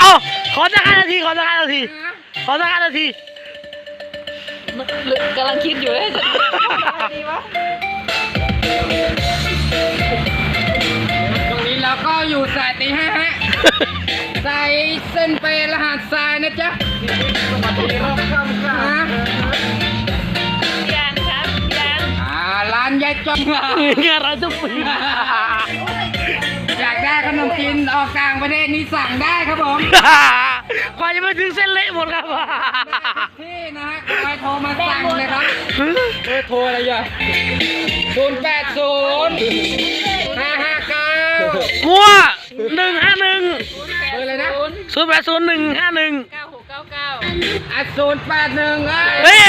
เอ้าขอสักห้านาทีขอสักห้านาทีขอสักห้านาทีกำลังคิดอยู่เลยจะดีวะตรงนี้เราก็อยู่สายตีห้าฮะสายเส้นไปรหัสทรายนะจ๊ะฮะยานครับยานอ่าร้านยายจอมงานเราทุกปี ออกต่างประเทศนี่สั่งได้ครับผม กว่าจะไปถึงเส้นเละหมดครับที่นะฮะคอยโทรมาสั่งเลยครับเบอร์โทรอะไรอะศูนย์แปดศูนย์ห้าห้าเก้ามั่วหนึ่งห้าหนึ่งเบอร์อะไรนะศูนย์แปดศูนย์หนึ่งห้าหนึ่งเก้าหกเก้าเก้าอะศูนย์แปดหนึ่งอะเฮ้ย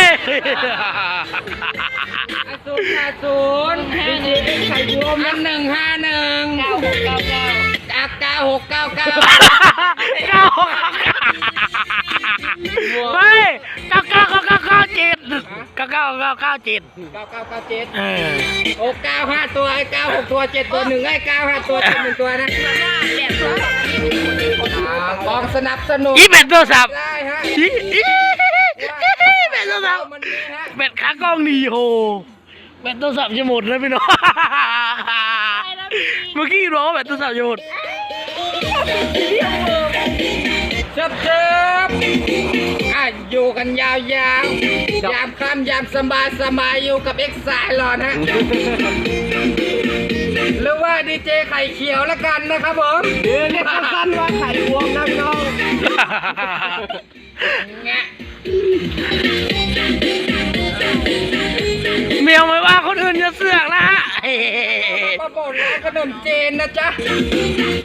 ศูนย์แปดศูนย์ห้าหนึ่งไข่รวมหนึ่งห้าหนึ่งเก้าหกเก้าเก้าจา กเก้าหกเก้าเก้าเก้าไม่เก้าเก้าเก้าเก้าเก้าเจ็ดเก้าเก้าเก้าเก้าเจ็ดเก้าเก้าเก้าเจ็ดเออโอ้เก้าห้าตัวไอ้เก้าหกตัวเจ็ดตัวหนึ่งไอ้เก้าห้าตัวเจ็ดหนึ่งตัวนะแดดร้อนอ่ากองสนับสนุนอีเป็ดโทรศัพท์ได้ฮะอีอีเป็ดโทรศัพท์มันนี่ฮะเป็ดขากล้องดีโหเป็ดโทรศัพท์จะหมดแล้วพี่น้องเมื่อกี้ร้องเป็ดโทรศัพท์จะหมด เจิบเจิบอะอยู่กันยาวๆ ยามค่ำยามสบายสบายอยู่กับเอ็กซ์สายหลอนฮะ หรือว่าดีเจไข่เขียวแล้วกันนะครับผมเรียกสั้นว่าไข่วมนะน้องแงะเมียวไม่ว่าคนอื่นจะเสือกนะฮะ มาบอกร้านขนมเจนนะจ๊ะ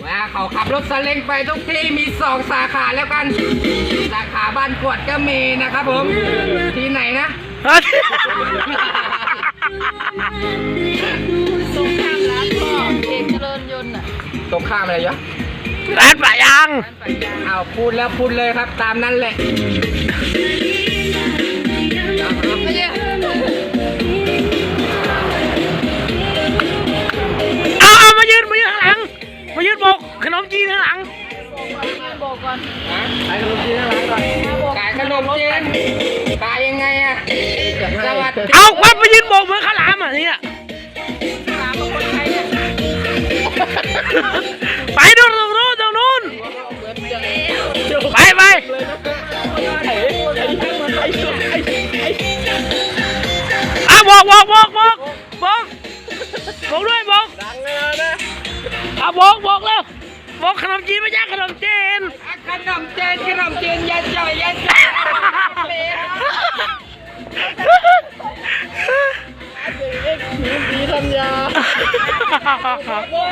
ว่าเขาขับรถซาเล้งไปทุกที่มีสองสาขาแล้วกัน สาขาบ้านกวดก็มีนะครับผม ที่ไหนนะ ตรงข้ามร้านพ่อเอกเจริญยนต์อะตรงข้ามอะไรยะร้านปลายางร้านปายางเอาพูดแล้วพูดเลยครับ ตามนั้นแหละ ไม่ใช่ เอาวัดมายืนบอกเหมือนข้าวหลามอะเนี่ยถามว่าคนไทยเนี่ยไปดูตรงนู้นตรงนู้นไปไปอะบอกบอกบอกบอกบอกบอกด้วยบอกดังเลยนะอะบอกบอกแล้วบอกขนมจีนไม่ใช่ขนมจีนขนมจีนขนมจีนยาจ่อยยาจ่อย โอ้โ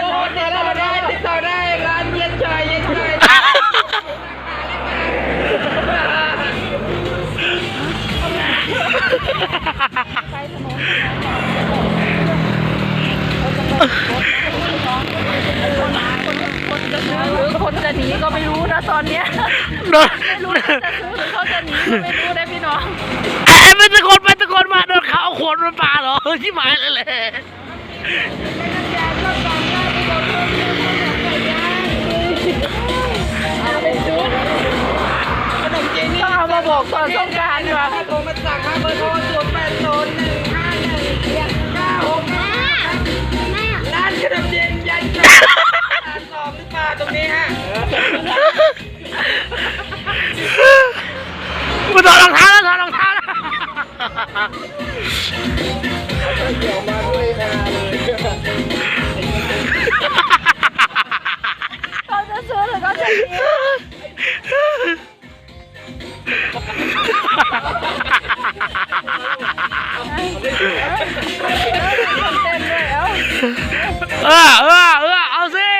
หติดต่อได้ติดต่อได้ร้านยาจ่อยยาจ่อย คนจะซื้อหรือคนจะหนี ก็ไม่รู้นะตอนเนี้ยโดนไม่รู้จะซื้อหรือเขาจะหนีก็ไม่รู้นะพี่น้องไอ้ไอ้ไปตะโกนไปตะโกนมาโดนเขาเอาขวดมาปาเหรอที่หมายเลยแหละ เออเออเออเอาสิ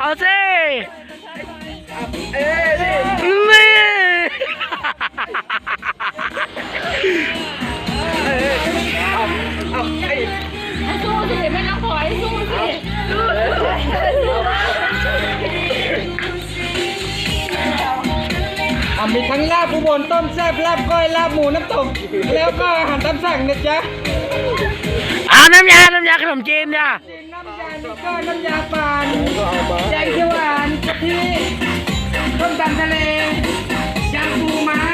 เอาสินี่สู้สิไม่ต้องถอยสู้สิอะมีทั้งลาบอุบลต้มแซ่บลาบก้อยลาบหมูน้ำตกแล้วก็อาหารตามสั่งนะจ๊ะ น้ำยา น้ำยาขนมจีนเนี่ยน้ำยาลูกก้อน้ำยาปานแกงเขียวหวานกะทิต้มตำทะเลยางปูม้า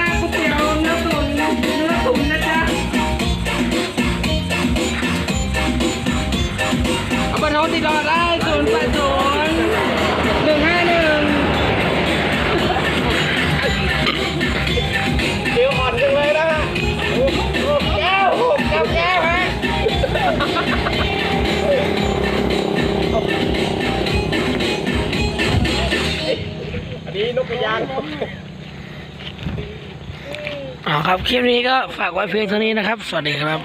นี้นอ๋อครับ คลิปนี้ก็ฝากไว้เพียงเท่านี้นะครับ สวัสดีครับ